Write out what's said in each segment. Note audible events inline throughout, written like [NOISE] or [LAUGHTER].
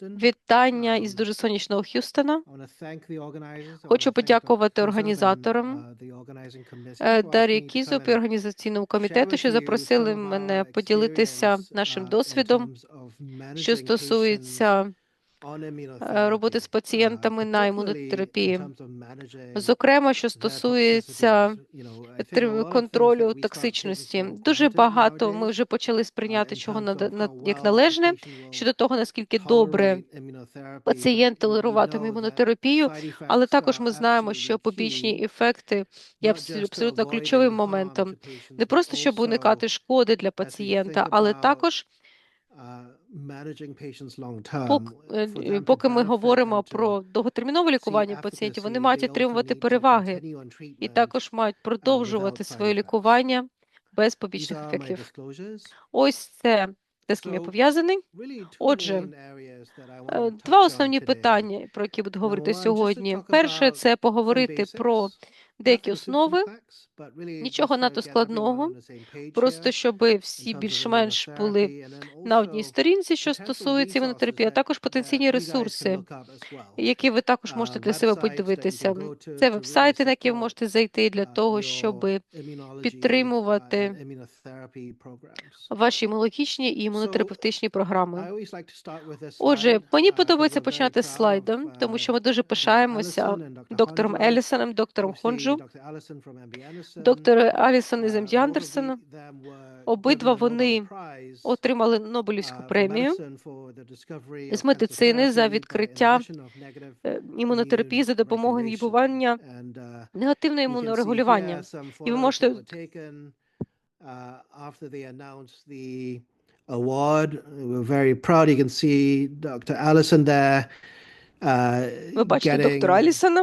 Вітання із дуже сонячного Х'юстона. Хочу подякувати організаторам Е, Дар'ї Кізоп і організаційному комітету, що запросили мене поділитися нашим досвідом, що стосується роботи з пацієнтами на імунотерапії. Зокрема, що стосується тр- контролю токсичності. Дуже багато ми вже почали сприйняти, чого на- як належне, щодо того, наскільки добре пацієнт толеруватиме імунотерапію, але також ми знаємо, що побічні ефекти є абсолютно ключовим моментом. Не просто щоб уникати шкоди для пацієнта, але також е, е, поки ми говоримо про довготермінове лікування пацієнтів, вони мають отримувати переваги і також мають продовжувати своє лікування без побічних ефектів. Ось це те, з ким я пов'язаний. Отже, Е, Два основні питання, про які буду говорити сьогодні. Перше це поговорити про деякі основи, нічого надто складного, просто щоб всі більш-менш були на одній сторінці, що стосується імунотерапії, а також потенційні ресурси, які ви також можете для себе подивитися. Це веб-сайти, на які ви можете зайти для того, щоб підтримувати ваші імунологічні і імунотерапевтичні програми. Отже, мені подобається почати з слайдом, тому що ми дуже пишаємося доктором Елісоном, доктором Хонджу, доктор Алісон із МД Андерсона. Обидва вони отримали Нобелівську премію з медицини за відкриття е, імунотерапії за допомогою інгібування негативного імунорегулювання. І ви можете Award. We're very proud. You can see Dr. Allison there. Uh, Ви бачите доктора Алісона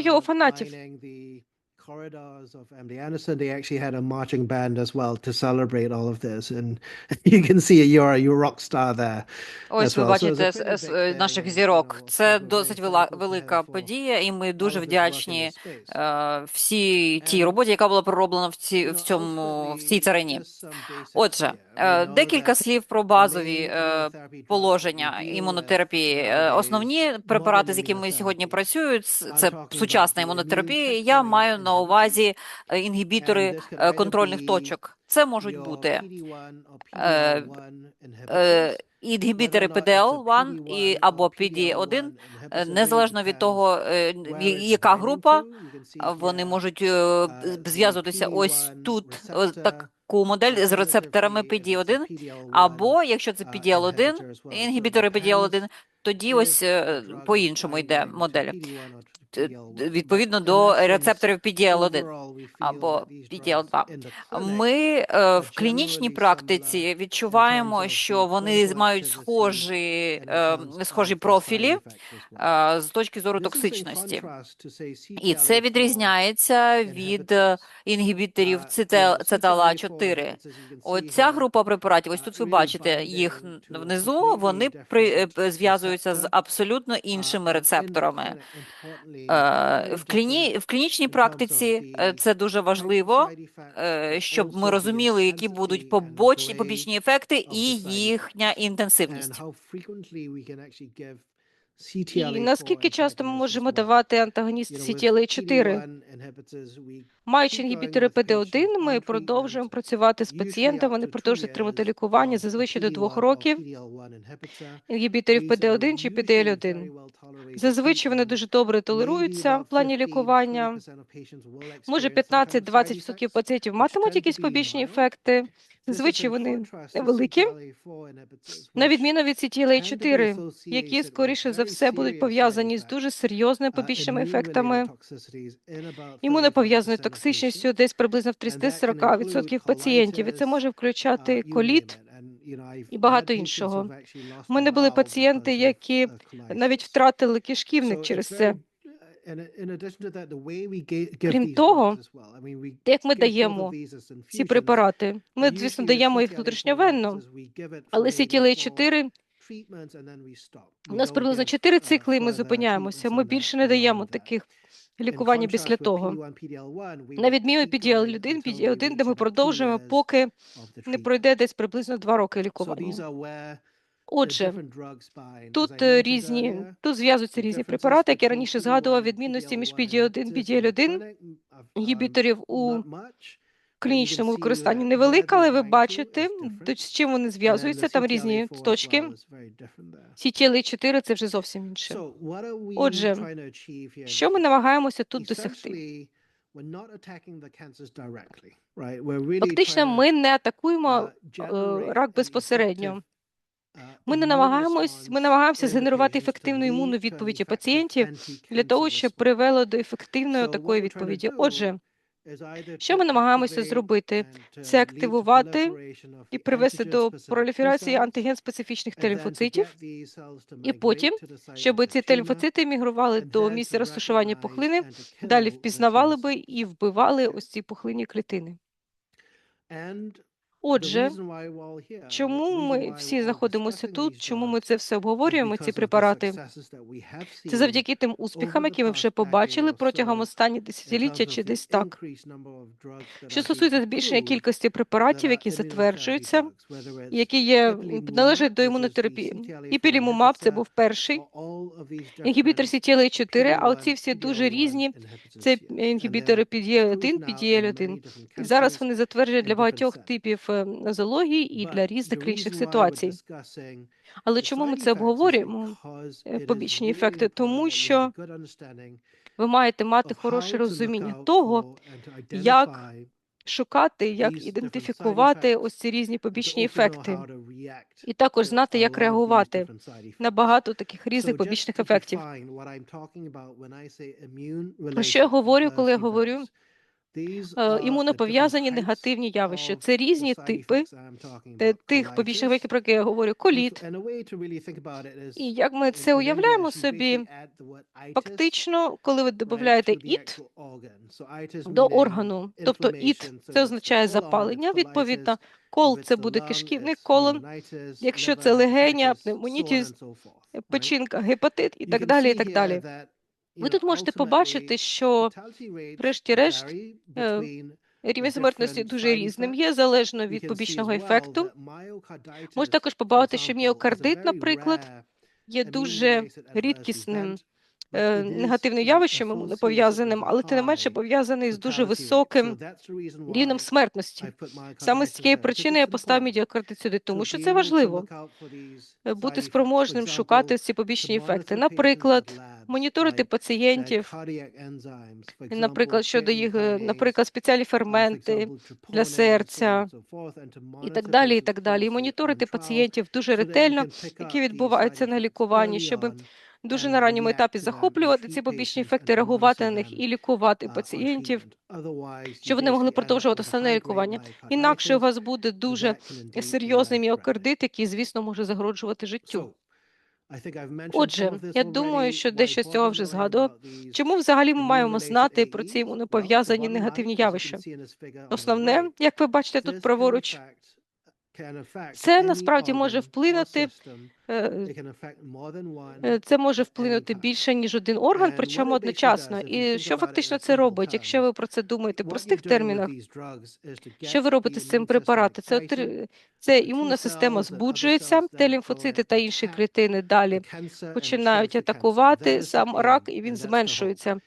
uh, його фанатів. lining the corridors of MD Anderson. They actually had a marching band as well to celebrate all of this. And you can see you're a, rock star there. Ось ви бачите е, наших зірок. Це досить велика подія, і ми дуже вдячні е, всій тій роботі, яка була пророблена в ці в цьому в цій царині. Отже, е, декілька слів про базові е, положення імунотерапії. Е, Основні препарати, з якими сьогодні працюють, це сучасна імунотерапія. Я маю на увазі е, інгібітори е, контрольних точок. Це можуть бути е, е, інгібітори PDL-1 і або PD-1, е, незалежно від того, е, яка група, вони можуть е, зв'язуватися ось тут, ось таку модель з рецепторами PD-1, або якщо це PDL-1, інгібітори PDL-1, тоді ось е, по-іншому йде модель. Відповідно до рецепторів PDL-1 або PDL-2. Ми е, в клінічній практиці відчуваємо, що вони мають схожі, е, схожі профілі з точки зору токсичності. І це відрізняється від інгібіторів ЦТЛА-4. Оця група препаратів, ось тут ви бачите їх внизу, вони при, е, зв'язуються з абсолютно іншими рецепторами. Е, В, кліні, в клінічній практиці е, це дуже важливо, е, щоб ми розуміли, які будуть побочні побічні ефекти і їхня інтенсивність. І наскільки часто ми можемо давати антагоніст CTLA-4? Маючи інгібітори PD-1, ми продовжуємо працювати з пацієнтами, вони продовжують отримати лікування зазвичай до двох років інгібіторів PD-1 чи PDL-1. Зазвичай вони дуже добре толеруються в плані лікування. Може, 15-20% пацієнтів матимуть якісь побічні ефекти. Зазвичай вони невеликі, на відміну від CTLA-4, які, скоріше за все, будуть пов'язані з дуже серйозними побічними ефектами, імунопов'язаною токсичністю десь приблизно в 30-40% пацієнтів, і це може включати коліт і багато іншого. У мене були пацієнти, які навіть втратили кишківник через це. Крім того, Як ми даємо ці препарати, ми, звісно, даємо їх внутрішньовенно, але CTLA-4 у нас приблизно 4 цикли, і ми зупиняємося. Ми більше не даємо таких лікування після того. На відміну від PDL-1, PDL-1, де ми продовжуємо, поки не пройде десь приблизно два роки лікування. Отже, тут е, різні, тут зв'язуються різні препарати, як я раніше згадував, відмінності між PDL-1, PDL-1 інгібіторів у клінічному використанні невелика, але ви бачите, з чим вони зв'язуються, там різні точки. CTLA-4 – це вже зовсім інше. Отже, Що ми намагаємося тут досягти? Фактично, ми не атакуємо е, рак безпосередньо. Ми не намагаємось, ми намагаємося згенерувати ефективну імунну відповідь пацієнтів для того, щоб привело до ефективної такої відповіді. Отже, що ми намагаємося зробити? Це активувати і привести до проліферації антиген-специфічних Т-лімфоцитів, і потім, щоб ці Т-лімфоцити мігрували до місця розташування пухлини, далі впізнавали би і вбивали ось ці пухлинні клітини. Отже, Чому ми всі знаходимося тут? Чому ми це все обговорюємо, ці препарати? Це завдяки тим успіхам, які ми вже побачили протягом останніх десятиліття чи десь так. Що стосується збільшення кількості препаратів, які затверджуються, які є належать до імунотерапії. Іпілімумаб це був перший інгібітор CTLA-4, а оці всі дуже різні. Це інгібітори PDL-1, PDL-1. Зараз вони затверджені для багатьох типів нозології і для різних клінічних ситуацій. Але чому ми це обговорюємо? е, побічні ефекти? Тому що Ви маєте мати хороше розуміння того, як шукати, як ідентифікувати ось ці різні побічні ефекти, і також знати, як реагувати на багато таких різних побічних ефектів. Про що я говорю, коли я говорю імунопов'язані негативні явища? Це різні типи. тих побічних ефектів, про які я говорю, коліт. І як ми це уявляємо собі, Фактично, коли ви додаєте «іт» до органу, тобто «іт» – це означає запалення, відповідно, кол – це буде кишківник, колон, якщо це легеня, пневмонітіс, печінка, гепатит і так далі, і так далі. Ви тут можете побачити, що врешті-решт, е, рівень смертності дуже різним є, залежно від побічного ефекту. Можете також побачити, що міокардит, наприклад, є дуже рідкісним негативним явищем імунопов'язаним, але тим не менше пов'язаний з дуже високим рівнем смертності. Саме з цієї причини я поставив мідіокардит сюди, тому що це важливо. е, бути спроможним шукати ці побічні ефекти. Наприклад, моніторити пацієнтів, наприклад, щодо їх, е, наприклад, спеціальні ферменти для серця і так далі, і так далі. І моніторити пацієнтів дуже ретельно, які відбуваються на лікуванні, щоб дуже на ранньому етапі захоплювати ці побічні ефекти, реагувати на них і лікувати пацієнтів, щоб вони могли продовжувати основне лікування. Інакше у вас буде дуже серйозний міокардит, який, звісно, може загрожувати життю. Отже, я думаю, що дещо з цього вже згадував. Чому взагалі ми маємо знати про ці імунопов'язані негативні явища? Основне, як ви бачите тут праворуч, це насправді може вплинути це може вплинути більше, ніж один орган, причому одночасно. І що фактично це робить? Якщо ви про це думаєте в простих термінах, що ви робите з цим препаратом? Це, це імунна система збуджується, Т лімфоцити та інші клітини далі починають атакувати сам рак, і він зменшується.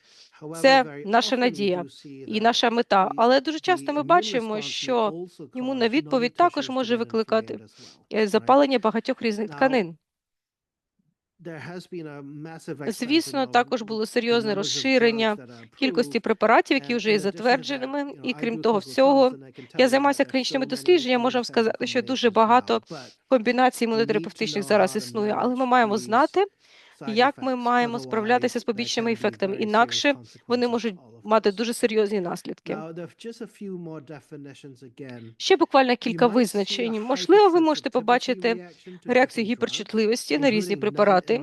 Це наша надія І наша мета. Але дуже часто ми бачимо, що імунна відповідь також може викликати е, запалення багатьох різних тканин. Звісно, також було серйозне розширення кількості препаратів, які вже є затвердженими, і крім того всього, я займаюся клінічними дослідженнями. Можу сказати, що дуже багато комбінацій імунотерапевтичних зараз існує, але ми маємо знати, як ми маємо справлятися з побічними ефектами. Інакше вони можуть мати дуже серйозні наслідки. Ще буквально кілька визначень. Можливо, ви можете побачити реакцію гіперчутливості на різні препарати,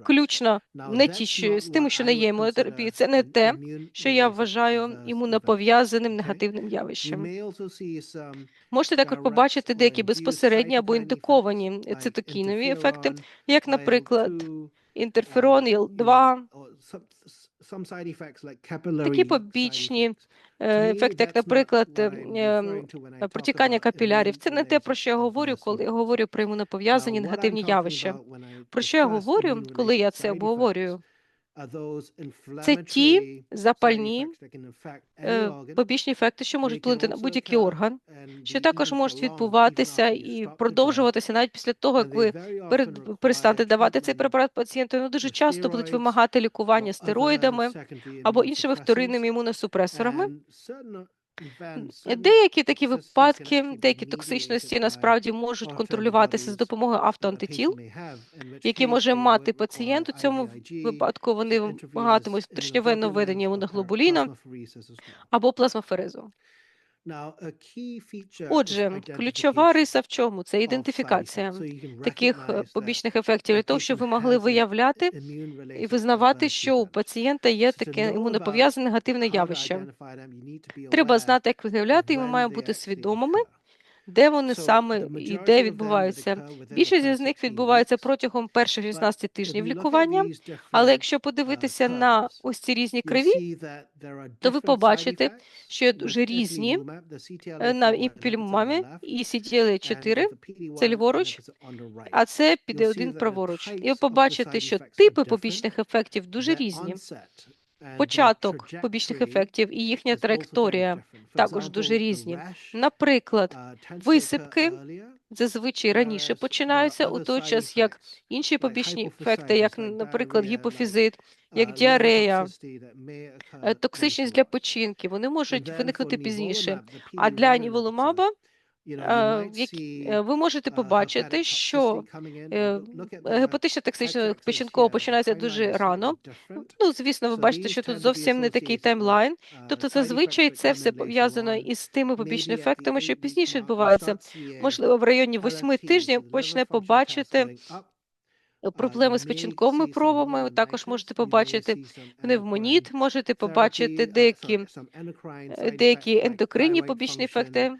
включно не ті, що з тими, що не є імунотерапією. Це не те, що я вважаю імунопов'язаним негативним явищем. Можете також побачити деякі безпосередні або індиковані цитокінові ефекти, як, наприклад, інтерферон, такі побічні е, ефекти, як, наприклад, ем, протікання капілярів. Це не те, про що я говорю, коли я говорю про йому пов'язані негативні явища. Про що я говорю, коли я це обговорюю? Це ті запальні е, побічні ефекти, що можуть вплинути на будь-який орган, що також можуть відбуватися і продовжуватися навіть після того, як ви перестанете давати цей препарат пацієнту. Ну, Вони дуже часто будуть вимагати лікування стероїдами або іншими вторинними імуносупресорами. Е, деякі такі випадки, деякі токсичності насправді можуть контролюватися з допомогою автоантитіл, які може мати пацієнт. У цьому випадку вони вимагатимуть внутрішньовенно введення моноглобуліна або плазмоферезу. Отже, ключова риса в чому це ідентифікація таких е, побічних ефектів для того, щоб ви могли виявляти і визнавати, що у пацієнта є таке імунопов'язане негативне явище. Треба знати, як виявляти, і ми маємо бути свідомими де вони саме і де відбуваються. Більшість з них відбувається протягом перших 16 тижнів лікування. Але якщо подивитися на ось ці різні криві, то ви побачите, що дуже різні е, на імпільмамі і CTLA-4, це ліворуч, а це піде 1 праворуч. І ви побачите, що типи побічних ефектів дуже різні початок побічних ефектів і їхня траєкторія також дуже різні. Наприклад, висипки зазвичай раніше починаються у той час, як інші побічні ефекти, як, наприклад, гіпофізит, як діарея, е, токсичність для печінки, вони можуть виникнути пізніше. А для ніволумаба Е, е, ви можете побачити, що е, гепатична токсична печінкова починається дуже рано. Ну звісно, ви бачите, що тут зовсім не такий таймлайн. Тобто, зазвичай це все пов'язано із тими побічними ефектами, що пізніше відбувається. Можливо, в районі восьми тижнів почне побачити. Проблеми з печінковими пробами також можете побачити пневмоніт, можете побачити деякі деякі ендокринні побічні ефекти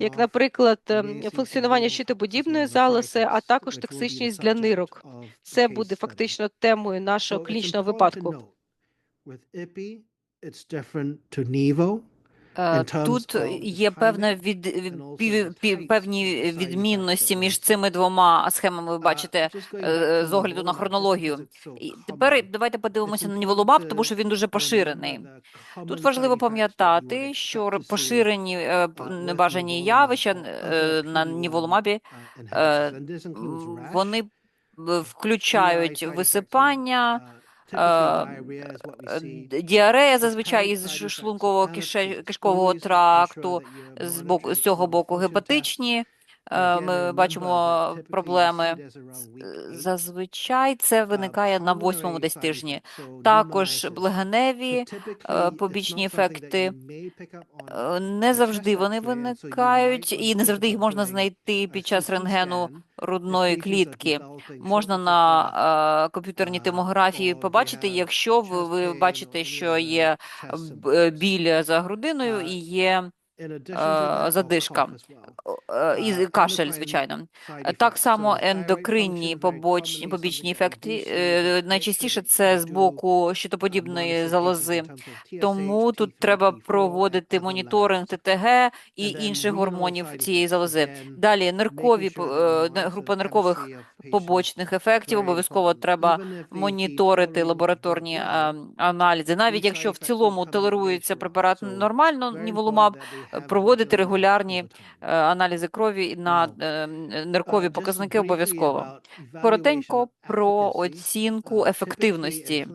як, наприклад, ем, функціонування щитоподібної залози, а також токсичність для нирок. Це буде фактично темою нашого клінічного випадку. Е, тут є певна від е, певні відмінності між цими двома схемами. Ви бачите е, з огляду на хронологію. І тепер давайте подивимося на Ніволобаб, тому що він дуже поширений. Тут важливо пам'ятати, що поширені небажані явища на Ніволомабі вони включають висипання. Е, е, діарея зазвичай із шлунково кишкового тракту, з боку з цього боку гепатичні. Е, ми бачимо проблеми. Зазвичай це виникає на восьмому десь тижні. Також легеневі е, побічні ефекти е, не завжди вони виникають, і не завжди їх можна знайти під час рентгену рудної клітки. Можна на комп'ютерній томографії побачити, якщо ви ви бачите, що є біль за грудиною і є. Е, задишка. Е, і кашель, звичайно. Е, так само ендокринні побочні побічні ефекти найчастіше це з боку щитоподібної залози, тому тут треба проводити моніторинг ТТГ і інших гормонів цієї залози. Далі ниркові група ниркових побочних ефектів обов'язково треба моніторити лабораторні ем, аналізи, навіть якщо в цілому толерується препарат нормально, ніволумаб, проводити регулярні е, аналізи крові на е, ниркові показники обов'язково. Коротенько про оцінку ефективності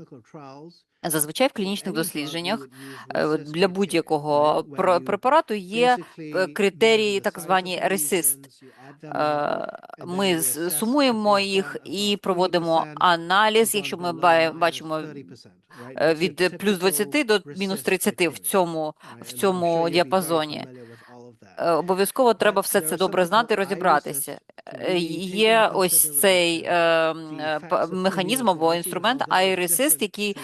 Зазвичай в клінічних дослідженнях е, для будь-якого препарату є е, критерії, так звані ресист. Ми сумуємо їх і проводимо аналіз. Якщо ми бачимо е, від плюс 20 до мінус 30 в цьому в цьому діапазоні. Обов'язково треба все це добре знати, і розібратися. Е, є ось цей е, е, механізм або інструмент iResist, який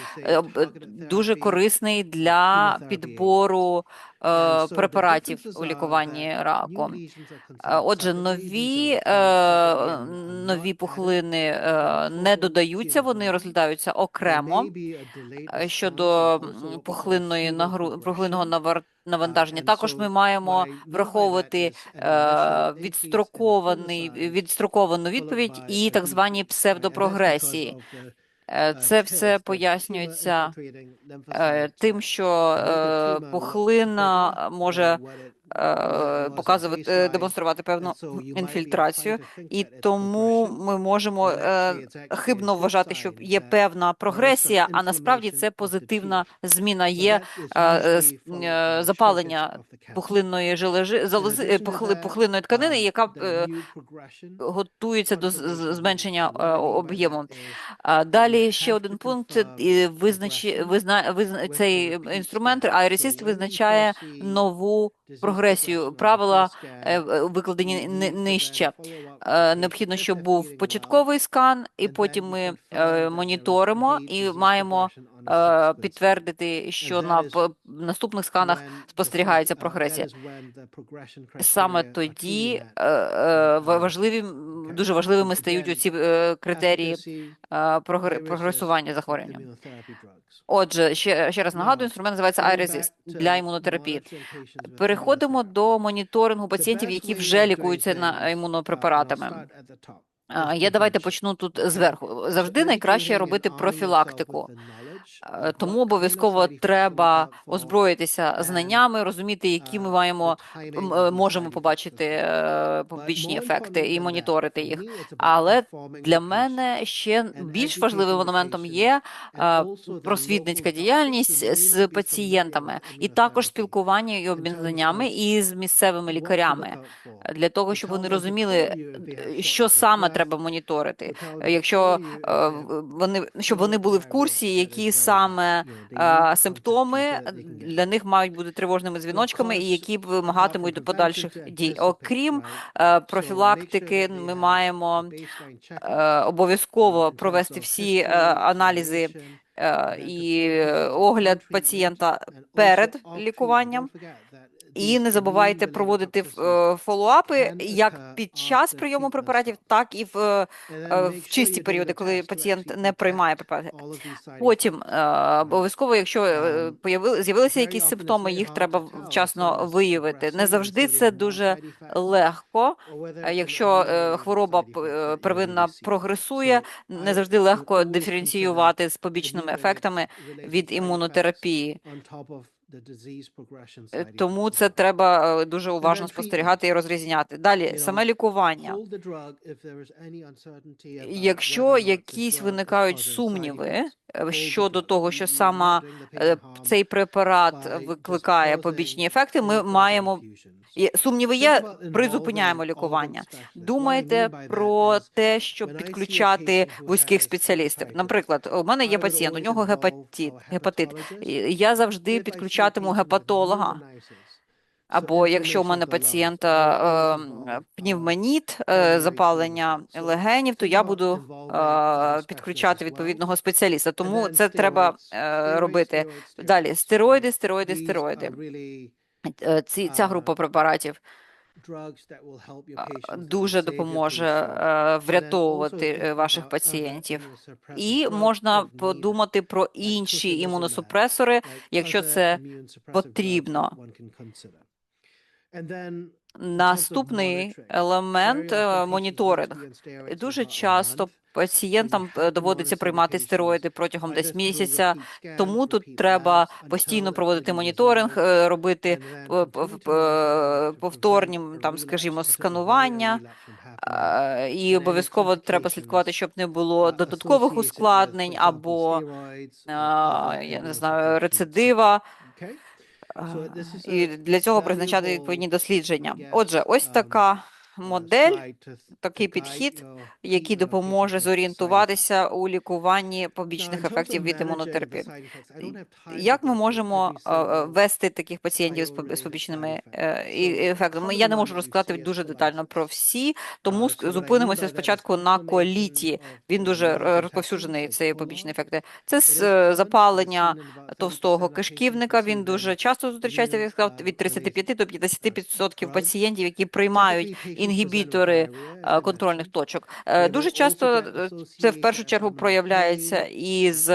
дуже корисний для підбору. Препаратів у лікуванні раку, отже, нові нові пухлини не додаються, вони розглядаються окремо щодо пухлинної нагру пухлинного навантаження. Також ми маємо враховувати відстрокований відстроковану відповідь і так звані псевдопрогресії. Е, Це все пояснюється е, тим, що е, пухлина може показувати, е, демонструвати певну інфільтрацію, і тому ми можемо е, хибно вважати, що є певна прогресія, а насправді це позитивна зміна. Є е, е, е, запалення пухлинної залози, е, пухлинної тканини, яка е, готується до зменшення е, об'єму. Далі ще один пункт це визначи, визна, визна, цей інструмент iResist визначає нову прогресію. Правила е, е, викладені ни- нижче. Е, Необхідно, щоб був початковий скан, і потім ми моніторимо і маємо підтвердити, що на наступних сканах спостерігається прогресія. Саме тоді е, е, ва- важливі, дуже важливими стають оці е, критерії е, прогресування захворювання. Отже, ще, ще раз нагадую, інструмент називається iResist для імунотерапії. Переходимо до моніторингу пацієнтів, які вже лікуються на імунопрепаратами. А, Я давайте почну тут зверху. Завжди найкраще робити профілактику. Е, Тому обов'язково треба озброїтися знаннями, розуміти, які ми маємо е, можемо побачити е, побічні ефекти і моніторити їх. Але для мене ще більш важливим моментом є просвітницька діяльність з пацієнтами, і також спілкування і обмін знаннями і з місцевими лікарями для того, щоб вони розуміли, що саме треба моніторити. Якщо вони щоб вони були в курсі, які саме е, симптоми для них мають бути тривожними дзвіночками, і які вимагатимуть до подальших дій. Окрім е, профілактики, ми маємо е, обов'язково провести всі е, аналізи е, і е, огляд пацієнта перед лікуванням. І не забувайте проводити е, фоллоуапи як під час прийому препаратів, так і в, е, е, в чисті періоди, коли пацієнт не приймає препарати. Потім обов'язково, якщо з'явилися якісь симптоми, їх треба вчасно виявити. Не завжди це дуже легко. Якщо хвороба первинна прогресує, не завжди легко диференціювати з побічними ефектами від імунотерапії. Е, Тому це треба е, дуже уважно спостерігати і розрізняти. Далі саме лікування. Якщо якісь виникають сумніви е, щодо того, що саме цей препарат викликає побічні ефекти, ми маємо сумніви є, призупиняємо лікування. Думайте про те, щоб підключати вузьких спеціалістів. Наприклад, у мене є пацієнт, у нього гепатит. Гепатит. Я завжди підключатиму гепатолога. Або якщо у мене пацієнта е, пневмоніт, е, запалення легенів, то я буду е, підключати відповідного спеціаліста. Тому це треба е, робити. Далі стероїди, стероїди, стероїди. Е, Ці ця група препаратів дуже допоможе е, врятовувати е, ваших пацієнтів. І можна подумати про інші імуносупресори, якщо це потрібно. Наступний елемент моніторинг. Дуже часто пацієнтам е, доводиться приймати стероїди протягом десь місяця. Тому тут треба постійно проводити моніторинг, е, робити п- повторні, там, скажімо, сканування. е, І обов'язково треба слідкувати, щоб не було додаткових ускладнень або е, я не знаю рецидива. Е, І для цього призначати відповідні дослідження. Отже, ось така модель, такий підхід, який допоможе зорієнтуватися у лікуванні побічних ефектів від імунотерапії. Як ми можемо е, е, вести таких пацієнтів з поб- побічними е, ефектами? Я не можу розказати дуже детально про всі, тому зупинимося спочатку на коліті. Він дуже розповсюджений цей побічний ефект. Це запалення товстого кишківника. Він дуже часто зустрічається я сказав, від 35 до 50% пацієнтів, які приймають інгібітори е, контрольних точок. Е, Дуже часто е, це в першу чергу проявляється із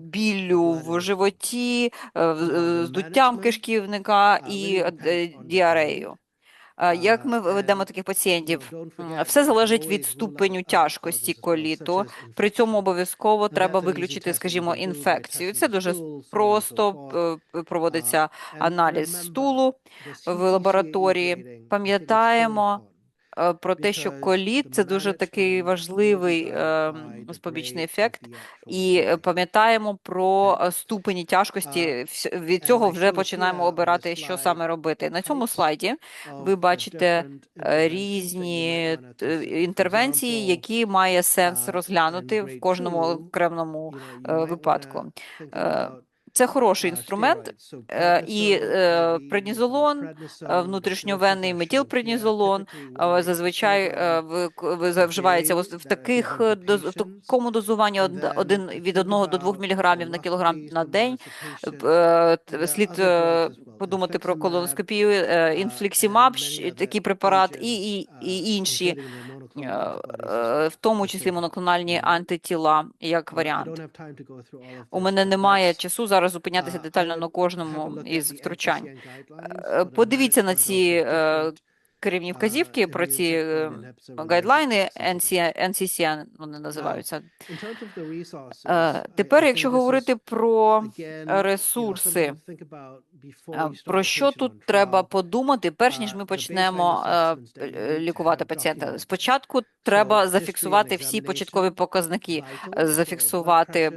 біллю в животі, здуттям кишківника і діареєю. Як ми ведемо таких пацієнтів? Все залежить від ступеню тяжкості коліту. При цьому обов'язково треба виключити, скажімо, інфекцію. Це дуже просто е, проводиться аналіз стулу в лабораторії. Пам'ятаємо про те, що коліт це дуже такий важливий е, побічний ефект, і е, пам'ятаємо про е, ступені тяжкості. Від цього вже починаємо обирати, що саме робити. На цьому слайді ви бачите е, різні е, інтервенції, які має сенс розглянути в кожному окремому е, випадку. Це хороший інструмент, е, і е, преднізолон, е, внутрішньовенний метілпреднізолон зазвичай вживається в таких в такому дозуванні од- один від 1 до 2 мг на кілограм на день. Слід подумати про колоноскопію, інфліксімаб, такий препарат, і, і, і інші, в тому числі моноклональні антитіла, як варіант. У мене немає часу зараз зупинятися детально на кожному із втручань. Е, Подивіться на ці керівні вказівки, про ці гайдлайни NCCN вони називаються. Тепер, якщо говорити про ресурси, про що тут треба подумати, перш ніж ми почнемо е, е, лікувати пацієнта? Спочатку треба зафіксувати всі початкові показники, е, зафіксувати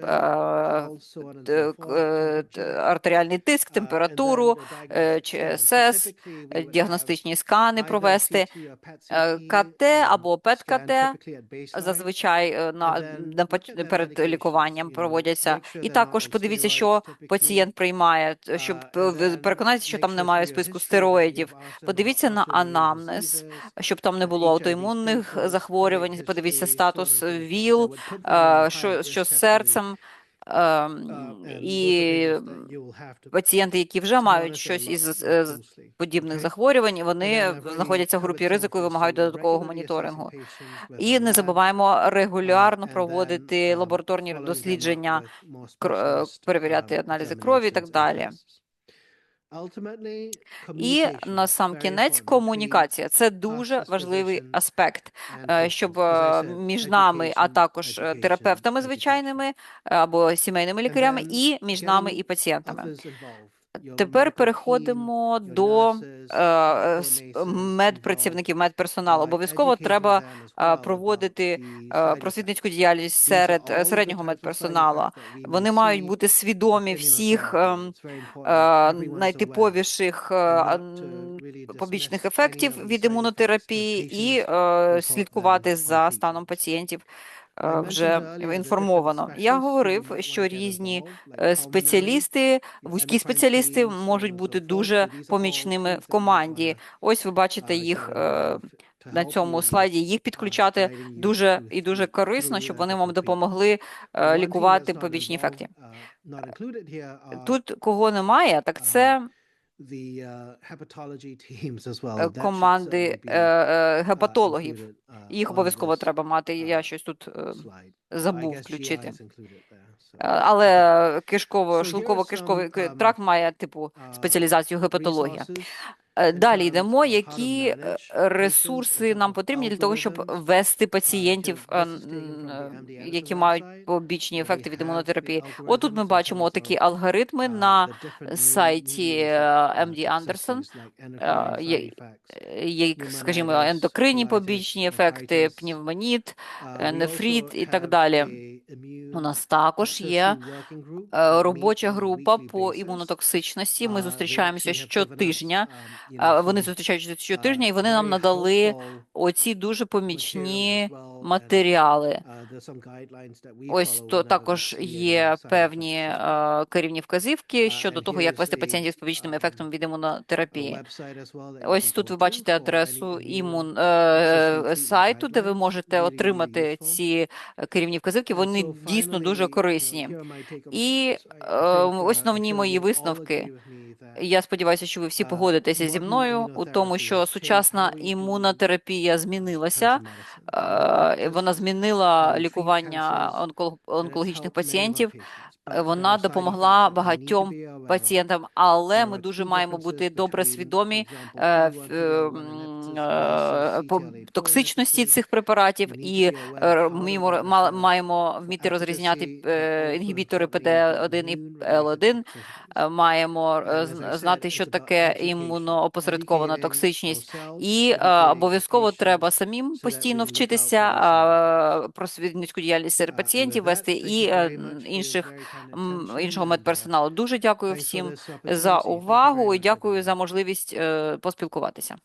артеріальний тиск, температуру, е, ЧСС, діагностичні скани провести, е, КТ або ПЕТ-КТ, зазвичай е, на, на перед лікуванням проводяться. І також подивіться, що пацієнт приймає, щоб переконатися, що там немає списку стероїдів. Подивіться на анамнез, щоб там не було аутоімунних захворювань. Подивіться статус ВІЛ, е, що, що з серцем. І пацієнти, які вже мають щось із е, подібних захворювань, вони знаходяться в групі ризику і вимагають додаткового моніторингу. І не забуваємо регулярно проводити лабораторні дослідження, е, перевіряти аналізи крові і так далі. І на сам кінець комунікація. Це дуже важливий аспект, е, щоб е, між нами, а також е, терапевтами звичайними або сімейними лікарями, і між нами і пацієнтами. Тепер переходимо до е, медпрацівників, медперсоналу. Обов'язково треба е, проводити е, просвітницьку діяльність серед е, середнього медперсоналу. Вони мають бути свідомі всіх ем, е, найтиповіших е, побічних ефектів від імунотерапії і е, слідкувати за станом пацієнтів. е, вже інформовано. Я говорив, що різні е, спеціалісти, вузькі спеціалісти можуть бути дуже помічними в команді. Ось ви бачите їх е, на цьому слайді. Їх підключати дуже і дуже корисно, щоб вони вам допомогли е, лікувати побічні ефекти. Тут кого немає, так це е, [LAUGHS] команди е, е, гепатологів. Їх обов'язково треба мати. Я щось тут е, забув включити. Е, Але кишково шлунково кишковий тракт має типу спеціалізацію гепатологія. Е, Далі йдемо, які е, ресурси нам потрібні для того, щоб вести пацієнтів, е, е, які мають побічні ефекти від імунотерапії. Отут ми бачимо такі алгоритми на сайті е, MD Anderson, е, е, є, скажімо, ендокринні побічні ефекти, пневмоніт, е, нефрит і так далі. У нас також є е, робоча група по імунотоксичності. Ми зустрічаємося щотижня. Е, Вони зустрічаються щотижня, і вони нам надали оці дуже помічні матеріали. Ось то також є певні е, керівні вказівки щодо того, як вести пацієнтів з побічним ефектом від імунотерапії. Ось тут ви бачите адресу імун е, сайту, де ви можете отримати ці е, керівні вказівки. Вони дійсно дуже корисні. І е, основні мої висновки. Я сподіваюся, що ви всі погодитеся зі мною у тому, що сучасна імунотерапія змінилася. Е, Вона змінила лікування онколог- онкологічних пацієнтів. Вона допомогла багатьом пацієнтам, але ми дуже маємо бути добре свідомі е, е, токсичності цих препаратів і ма- маємо вміти розрізняти інгібітори ПД-1 і Л1, е, маємо е, знати, що таке імуноопосередкована токсичність, і е, обов'язково треба самим постійно вчитися просвітницьку про свідницьку діяльність серед пацієнтів вести і е, інших іншого медперсоналу. Дуже дякую всім за увагу і дякую за можливість е, поспілкуватися.